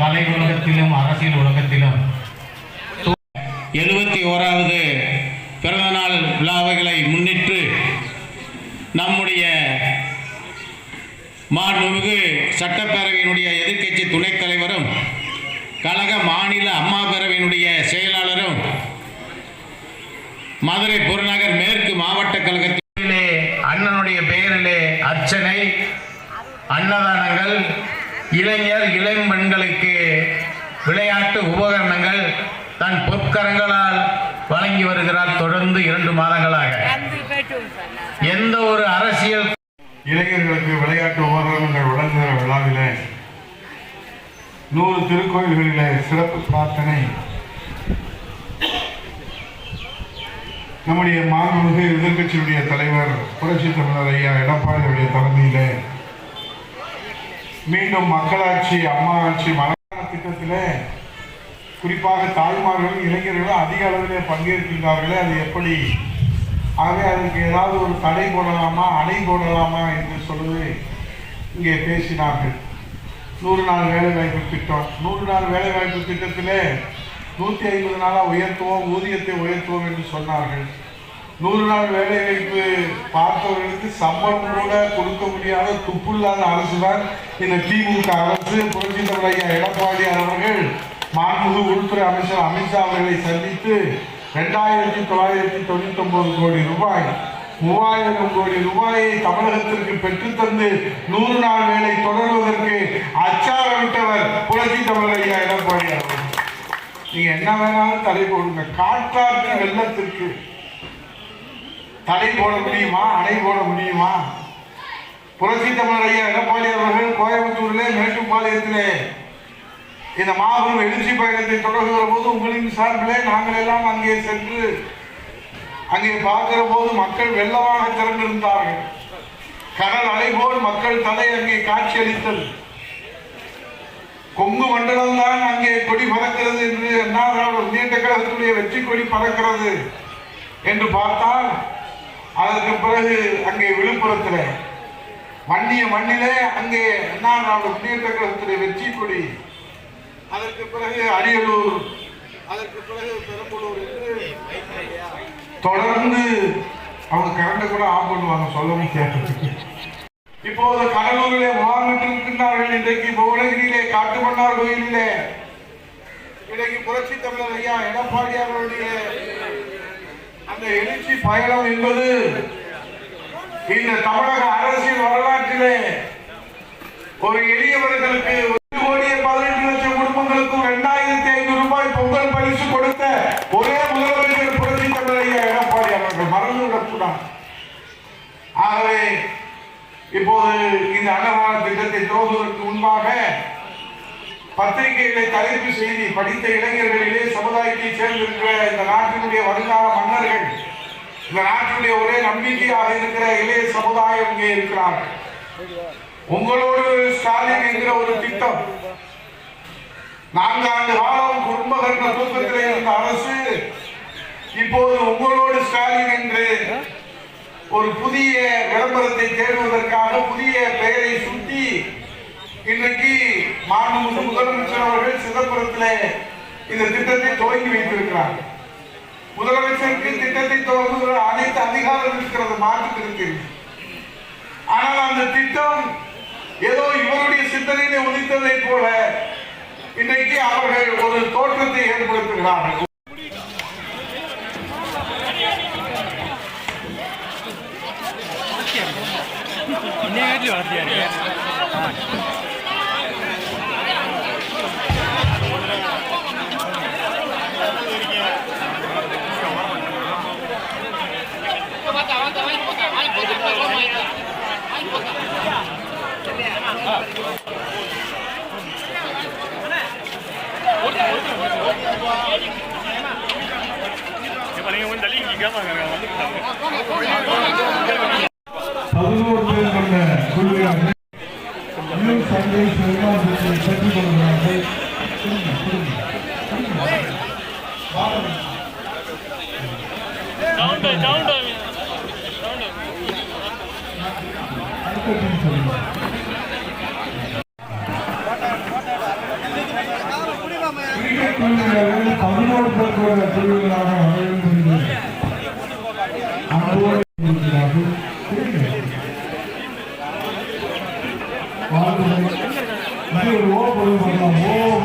கலை உலகத்திலும் அரசியல் உலகத்திலும். எழுபத்தி ஓராவது பிறந்தநாள் விழாவைகளை முன்னிட்டு நம்முடைய மாண்புமிகு சட்டப்பேரவையினுடைய எதிர்க்கட்சி துணைத் தலைவரும் கழக மாநில அம்மா பேரவையினுடைய செயலாளரும் மதுரை புறநகர் மேற்கு மாவட்ட கழகத்திலே அண்ணனுடைய பெயரிலே அர்ச்சனை அன்னதானங்கள் இளைஞர் இளம் பெண்களுக்கு விளையாட்டு உபகரணங்கள் தன் பொற்கரங்களால் வழங்கி வருகிறார் தொடர்ந்து இரண்டு மாதங்களாக. எந்த ஒரு அரசியல் இளைஞர்களுக்கு விளையாட்டு உபகரணங்கள் வழங்குகிற விழாவில் நூறு திருக்கோயில்களிலே சிறப்பு பிரார்த்தனை. நம்முடைய மாண்புமிகு எதிர்க்கட்சியுடைய தலைவர் புரட்சி தமிழர் ஐயா எடப்பாடியுடைய தலைமையிலே மீண்டும் மக்களாட்சி அம்மா ஆட்சி மலர் திட்டத்தில் குறிப்பாக தாய்மார்களும் இளைஞர்களும் அதிக அளவில் பங்கேற்கின்றார்களே அது எப்படி? ஆகவே அதற்கு ஏதாவது ஒரு தடை போடலாமா அணை போடலாமா என்று சொல்லி இங்கே பேசினார்கள். நூறு நாள் வேலைவாய்ப்பு திட்டம். நூறு நாள் வேலைவாய்ப்பு திட்டத்தில் நூற்றி ஐம்பது நாளாக உயர்த்துவோம் ஊதியத்தை உயர்த்துவோம் என்று சொன்னார்கள். நூறு நாள் வேலைவாய்ப்பு பார்த்தவர்களுக்கு சம்பளம் கூட கொடுக்க முடியாத துப்புள்ளாத அரசு தான் இந்த திமுக அரசு புரட்சி தலைவர் ஐயா எடப்பாடியார் அவர்கள் மாண்புமிகு உள்துறை அமைச்சர் அமித்ஷா அவர்களை சந்தித்து ரெண்டாயிரத்தி தொள்ளாயிரத்தி தொண்ணூத்தி ஒன்பது கோடி ரூபாய் மூவாயிரம் கோடி ரூபாயை தமிழகத்திற்கு பெற்றுத்தந்து நூறு நாள் வேலை தொடர்வதற்கு அச்சாரமிட்டவர் புரட்சி தமிழர் ஐயா எடப்பாடியார் அவர்கள். நீங்க என்ன வேணாலும் தலை போடுங்க காற்றாற்று வெள்ளத்திற்கு தடை போட முடியுமா? அணை போட முடியுமா? புரட்சி தமிழர் ஐயா எடப்பாடி அவர்கள் கோயம்புத்தூரிலே மேட்டுப்பாளையத்திலே இந்த மாபெரும் எழுச்சி பயணத்தை தொடங்குகிற போது உங்களின் சார்பிலே நாங்கள் எல்லாம் அங்கே சென்று அங்கே பார்க்கிற போது மக்கள் வெள்ளமாக திரண்டிருந்தார்கள். கடல் அலை போல் மக்கள் தலை அங்கே காட்சியளித்தது கொங்கு மண்டலம் தான் அங்கே கொடி பறக்கிறது என்று அண்ணா திராவிட முன்னேற்ற கழகத்துடைய வெற்றி கொடி பறக்கிறது என்று பார்த்தால் அதற்கு பிறகு அங்கே விழுப்புரத்தில் மண்ணிய மண்ணிலே அங்கே அண்ணா திராவிட முன்னேற்ற கழகத்திலே வெற்றி கொடி. அதற்கு பிறகு அரியலூர் அதற்கு பிறகு பெரம்பலூர் என்று தொடர்ந்து அவங்க கரண்ட கூட ஆஃப் பண்ணுவாங்க சொல்லவும் கேட்டதுக்கு இப்போது கடலூரிலே முகாமிட்டு இருக்கின்றார்கள் இன்றைக்கு புவனகிரியிலே காட்டுமன்னார் கோயிலிலே. இன்றைக்கு புரட்சி தமிழர் ஐயா எடப்பாடி அவர்களுடைய எழுச்சி பயணம் என்பது இந்த தமிழக அரசியல் வரலாற்றிலே ஒரு எளியவர்களுக்கு ஒரு கோடியே பதினெட்டு லட்சம் குடும்பங்களுக்கும் இரண்டாயிரம் ஐநூறு ரூபாய் பொங்கல் பரிசு கொடுத்த ஒரே முதலமைச்சர் புரட்சி தமிழர் ஐயா எடப்பாடி அவர்கள் மறந்து விடக்கூடாது ஆகவே இப்போது இந்த அன்னதான திட்டத்தை துவங்குவதற்கு முன்பாக பத்திரிகைகளை தலைப்பு செய்தி படித்த இளைஞர்களிலே சமுதாயத்தை சேர்ந்திருக்கிற இந்த நாட்டினுடைய வருங்கால மன்னர்கள் இந்த நாட்டினுடைய ஒரே நம்பிக்கையாக இருக்கிற இளைய சமுதாயம் இங்கே இருக்கிறார்கள். உங்களோடு ஸ்டாலின் என்கிற ஒரு திட்டம் நான்காண்டு காலம் குடும்பகர்ண தூக்கத்தில் இருந்த அரசு இப்போது உங்களோடு ஸ்டாலின் என்று ஒரு புதிய விளம்பரத்தை தேடுவதற்காக புதிய பெயரை சுட்டி இன்றைக்கு மாண்புமிகு முதலமைச்சர் அவர்கள் சிதம்பரத்திலே இந்த திட்டத்தை துவங்கி வைத்திருக்கிறார். முதலமைச்சருக்கு திட்டத்தை துவங்குகிற அனைத்து அதிகாரம் இருக்கிறது மாற்று கருத்தில் ஆனால் அந்த திட்டம் ஏதோ இவருடைய சிந்தனையிலே உதித்ததை போல இன்றைக்கு அவர்கள் ஒரு தோற்றத்தை ஏற்படுத்துகிறார்கள். பதினோரு பேர் கொண்ட குழுவினர் இன்னும் தங்களை குழுவினராக meu amor.